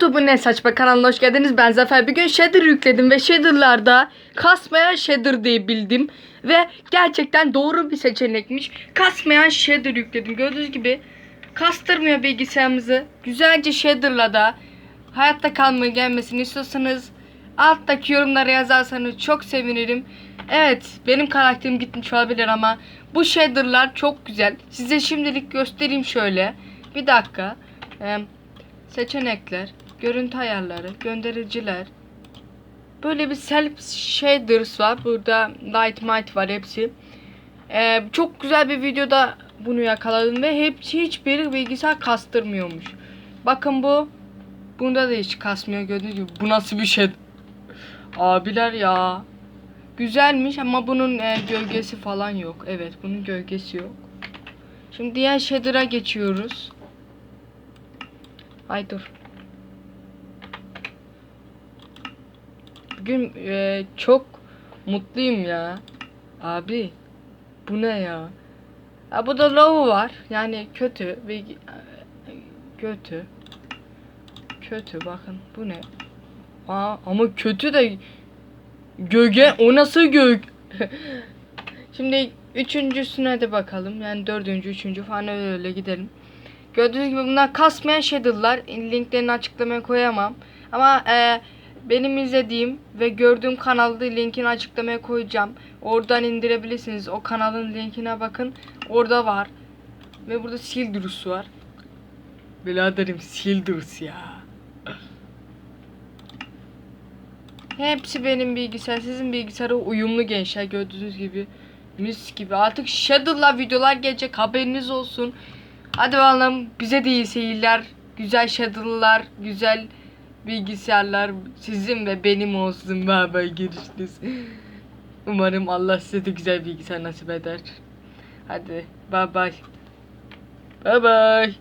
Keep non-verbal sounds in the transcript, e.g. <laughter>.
YouTube'un en saçma kanalına hoş geldiniz. Ben Zafer. Bir gün Shader yükledim ve Shader'larda kasmayan Shader diye bildim. Ve gerçekten doğru bir seçenekmiş. Kasmayan Shader yükledim. Gördüğünüz gibi kastırmıyor bilgisayarımızı. Güzelce Shader'la da hayatta kalmaya gelmesini istiyorsanız alttaki yorumlara yazarsanız çok sevinirim. Evet benim karakterim gitmiş olabilir ama bu shader'lar çok güzel. Size şimdilik göstereyim şöyle. Bir dakika. Ee, seçenekler, görüntü ayarları, göndericiler. Böyle bir self shaders var. Burada light might var hepsi. Ee, çok güzel bir videoda bunu yakaladım ve hepsi hiçbiri bilgisayar kastırmıyormuş. Bakın bu. Bunda da hiç kasmıyor gördüğünüz gibi. Bu nasıl bir şey? Abiler ya. Güzelmiş ama bunun e, gölgesi falan yok. Evet bunun gölgesi yok. Şimdi diğer shader'a geçiyoruz. Ay dur. Bugün e, çok mutluyum ya. Abi bu ne ya? Ha bu da low var. Yani kötü ve e, kötü. Kötü bakın bu ne? Aa, ama kötü de Göge o nasıl gök? <laughs> Şimdi üçüncüsüne de bakalım. Yani dördüncü, üçüncü falan öyle, gidelim. Gördüğünüz gibi bunlar kasmayan shader'lar. Linklerini açıklamaya koyamam. Ama e, benim izlediğim ve gördüğüm kanalda linkini açıklamaya koyacağım. Oradan indirebilirsiniz. O kanalın linkine bakın. Orada var. Ve burada Sildurus var. Biraderim Sildurus ya. Hepsi benim bilgisayar. Sizin bilgisayara uyumlu gençler gördüğünüz gibi. Mis gibi. Artık Shadow'la videolar gelecek. Haberiniz olsun. Hadi bakalım bize de iyi seyirler. Güzel Shadow'lar, güzel bilgisayarlar sizin ve benim olsun. Bye görüşürüz. Umarım Allah size de güzel bilgisayar nasip eder. Hadi bye bye. Bye bye.